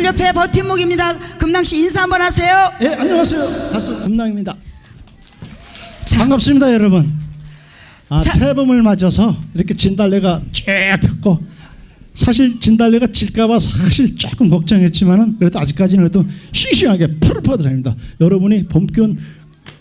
가수들협회 버팀목입니다. 금낭 씨 인사 한번 하세요. 예, 안녕하세요. 가수 금남입니다. 자. 반갑습니다, 여러분. 아, 자. 새봄을 맞아서 이렇게 진달래가 쫙 폈고 사실 진달래가 질까봐 사실 조금 걱정했지만은 그래도 아직까지는 그래도 싱싱하게 푸릇푸릇합니다. 여러분이 봄 기운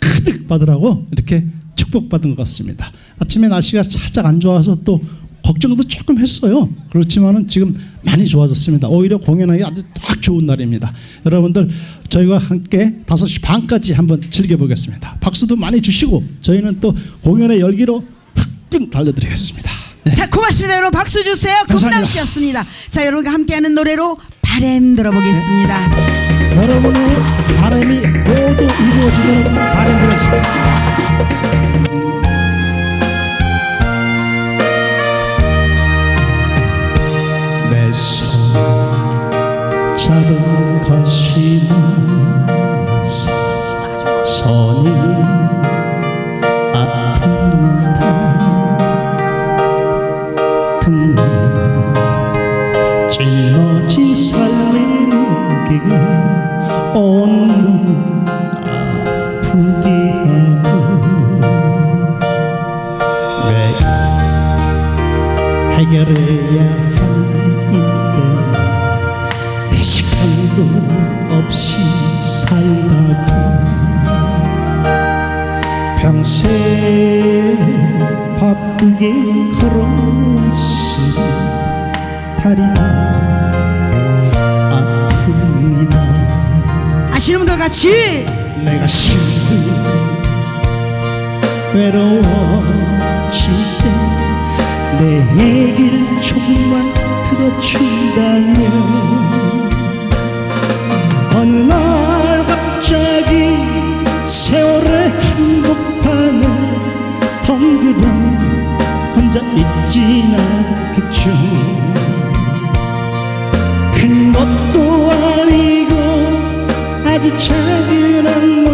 가득 받으라고 이렇게 축복받은 것 같습니다. 아침에 날씨가 살짝 안 좋아서 또 걱정도 조금 했어요. 그렇지만은 지금 많이 좋아졌습니다. 오히려 공연하기 아주 딱 좋은 날입니다. 여러분들 저희와 함께 5시 반까지 한번 즐겨보겠습니다. 박수도 많이 주시고 저희는 또 공연의 열기로 흑끈 달려드리겠습니다. 네. 자, 고맙습니다. 여러분 박수 주세요. 감사합니다. 금낭씨였습니다. 자, 여러분과 함께하는 노래로 바램 들어보겠습니다. 여러분의 바람이 모두 이루어지도록 바람드렸습니다. 것이 많아서 손이 아픕니다 등을 짊어지 기가 온몸 아프게 하고 왜 해결해야 시간도 없이 살다가. 평생 바쁘게 걸어왔으니 다리가 아픕니다 아시는 분들 같이? 내가 힘들고 외로워질 때 내 얘기를 조금만 들어준다면 혼자 있진 않겠죠. 큰 것도 아니고 아주 작은 한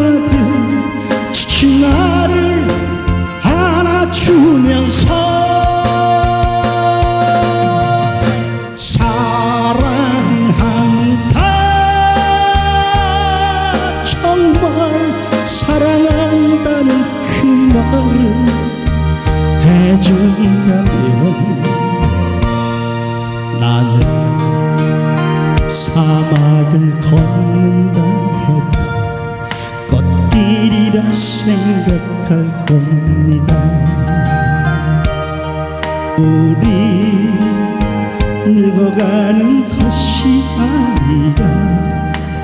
해준다면 나는 사막을 걷는다 해도 꽃길이라 생각할 겁니다. 우리 늙어가는 것이 아니라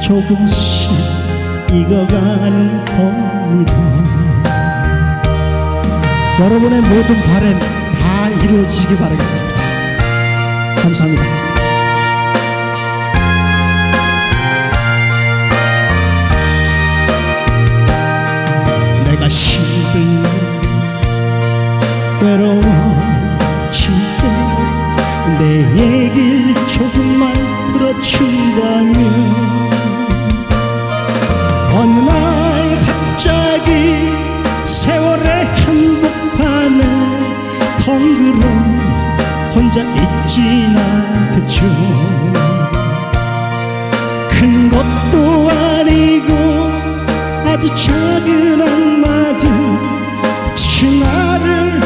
조금씩 익어가는 겁니다. 여러분의 모든 바램 다 이루어지기 바라겠습니다. 감사합니다. 내가 힘들고 외로워질 때내 얘길 조금만 들어준다면 덩그런 혼자 있진 않겠죠. 큰 것도 아니고 아주 작은 한마디 지친 나를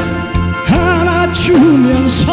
안아주면서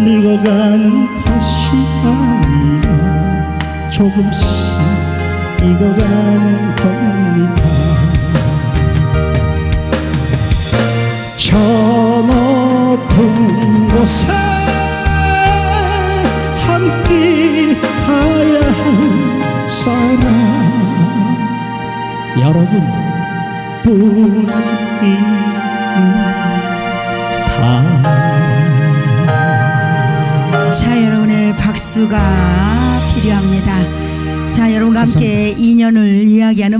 늙어가는 것이 아니라 조금씩 익어가는 겁니다. 저 높은 곳에 함께 가야 사랑 여러분 뿐이다 박수가 필요합니다. 자 여러분과 함께 인연을 이야기하는